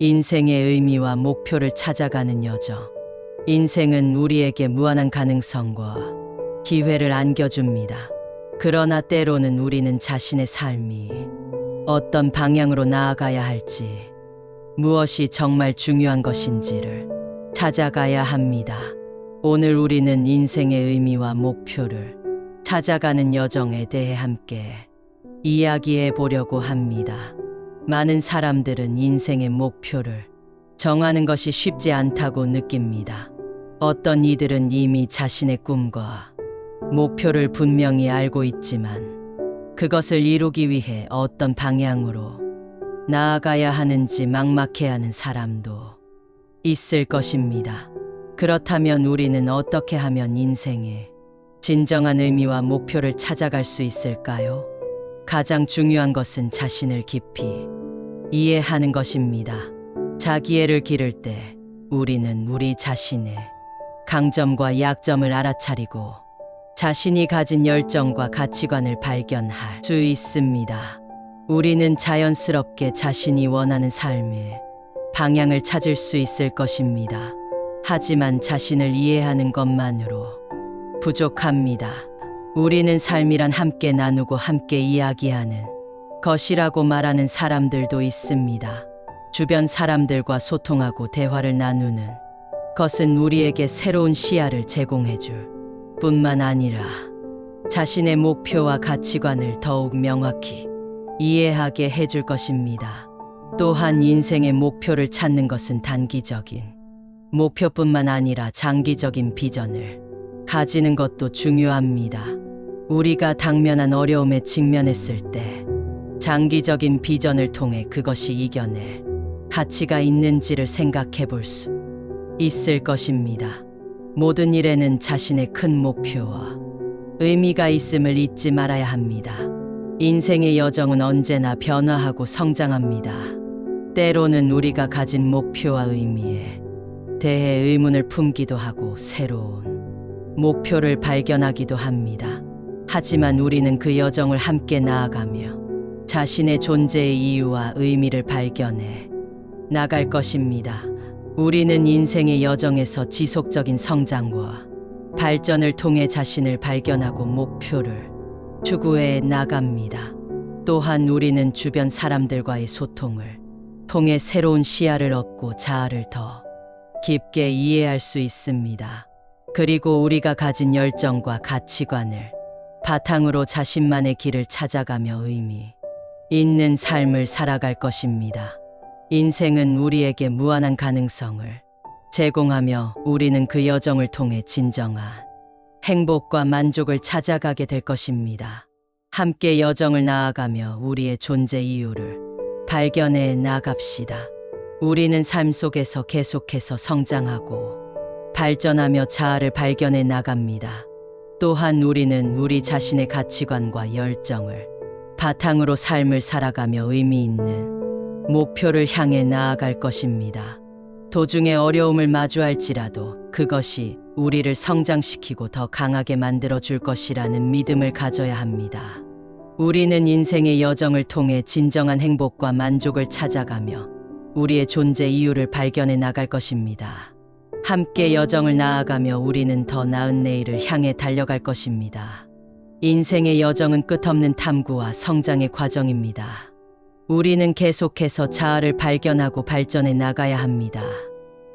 인생의 의미와 목표를 찾아가는 여정. 인생은 우리에게 무한한 가능성과 기회를 안겨줍니다. 그러나 때로는 우리는 자신의 삶이 어떤 방향으로 나아가야 할지, 무엇이 정말 중요한 것인지를 찾아가야 합니다. 오늘 우리는 인생의 의미와 목표를 찾아가는 여정에 대해 함께 이야기해 보려고 합니다. 많은 사람들은 인생의 목표를 정하는 것이 쉽지 않다고 느낍니다. 어떤 이들은 이미 자신의 꿈과 목표를 분명히 알고 있지만 그것을 이루기 위해 어떤 방향으로 나아가야 하는지 막막해하는 사람도 있을 것입니다. 그렇다면 우리는 어떻게 하면 인생의 진정한 의미와 목표를 찾아갈 수 있을까요? 가장 중요한 것은 자신을 깊이 이해하는 것입니다. 자기애를 기를 때 우리는 우리 자신의 강점과 약점을 알아차리고 자신이 가진 열정과 가치관을 발견할 수 있습니다. 우리는 자연스럽게 자신이 원하는 삶의 방향을 찾을 수 있을 것입니다. 하지만 자신을 이해하는 것만으로 부족합니다. 우리는 삶이란 함께 나누고 함께 이야기하는 것이라고 말하는 사람들도 있습니다. 주변 사람들과 소통하고 대화를 나누는 것은 우리에게 새로운 시야를 제공해 줄 뿐만 아니라 자신의 목표와 가치관을 더욱 명확히 이해하게 해줄 것입니다. 또한 인생의 목표를 찾는 것은 단기적인 목표뿐만 아니라 장기적인 비전을 가지는 것도 중요합니다. 우리가 당면한 어려움에 직면했을 때 장기적인 비전을 통해 그것이 이겨낼 가치가 있는지를 생각해 볼 수 있을 것입니다. 모든 일에는 자신의 큰 목표와 의미가 있음을 잊지 말아야 합니다. 인생의 여정은 언제나 변화하고 성장합니다. 때로는 우리가 가진 목표와 의미에 대해 의문을 품기도 하고 새로운 목표를 발견하기도 합니다. 하지만 우리는 그 여정을 함께 나아가며 자신의 존재의 이유와 의미를 발견해 나갈 것입니다. 우리는 인생의 여정에서 지속적인 성장과 발전을 통해 자신을 발견하고 목표를 추구해 나갑니다. 또한 우리는 주변 사람들과의 소통을 통해 새로운 시야를 얻고 자아를 더 깊게 이해할 수 있습니다. 그리고 우리가 가진 열정과 가치관을 바탕으로 자신만의 길을 찾아가며 의미 있는 삶을 살아갈 것입니다. 인생은 우리에게 무한한 가능성을 제공하며 우리는 그 여정을 통해 진정한 행복과 만족을 찾아가게 될 것입니다. 함께 여정을 나아가며 우리의 존재 이유를 발견해 나갑시다. 우리는 삶 속에서 계속해서 성장하고 발전하며 자아를 발견해 나갑니다. 또한 우리는 우리 자신의 가치관과 열정을 바탕으로 삶을 살아가며 의미 있는 목표를 향해 나아갈 것입니다. 도중에 어려움을 마주할지라도 그것이 우리를 성장시키고 더 강하게 만들어 줄 것이라는 믿음을 가져야 합니다. 우리는 인생의 여정을 통해 진정한 행복과 만족을 찾아가며 우리의 존재 이유를 발견해 나갈 것입니다. 함께 여정을 나아가며 우리는 더 나은 내일을 향해 달려갈 것입니다. 인생의 여정은 끝없는 탐구와 성장의 과정입니다. 우리는 계속해서 자아를 발견하고 발전해 나가야 합니다.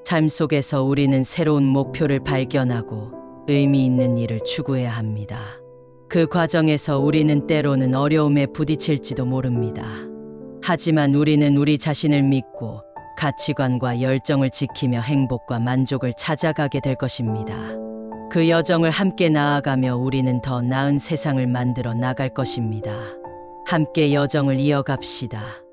삶 속에서 우리는 새로운 목표를 발견하고 의미 있는 일을 추구해야 합니다. 그 과정에서 우리는 때로는 어려움에 부딪힐지도 모릅니다. 하지만 우리는 우리 자신을 믿고 가치관과 열정을 지키며 행복과 만족을 찾아가게 될 것입니다. 그 여정을 함께 나아가며 우리는 더 나은 세상을 만들어 나갈 것입니다. 함께 여정을 이어갑시다.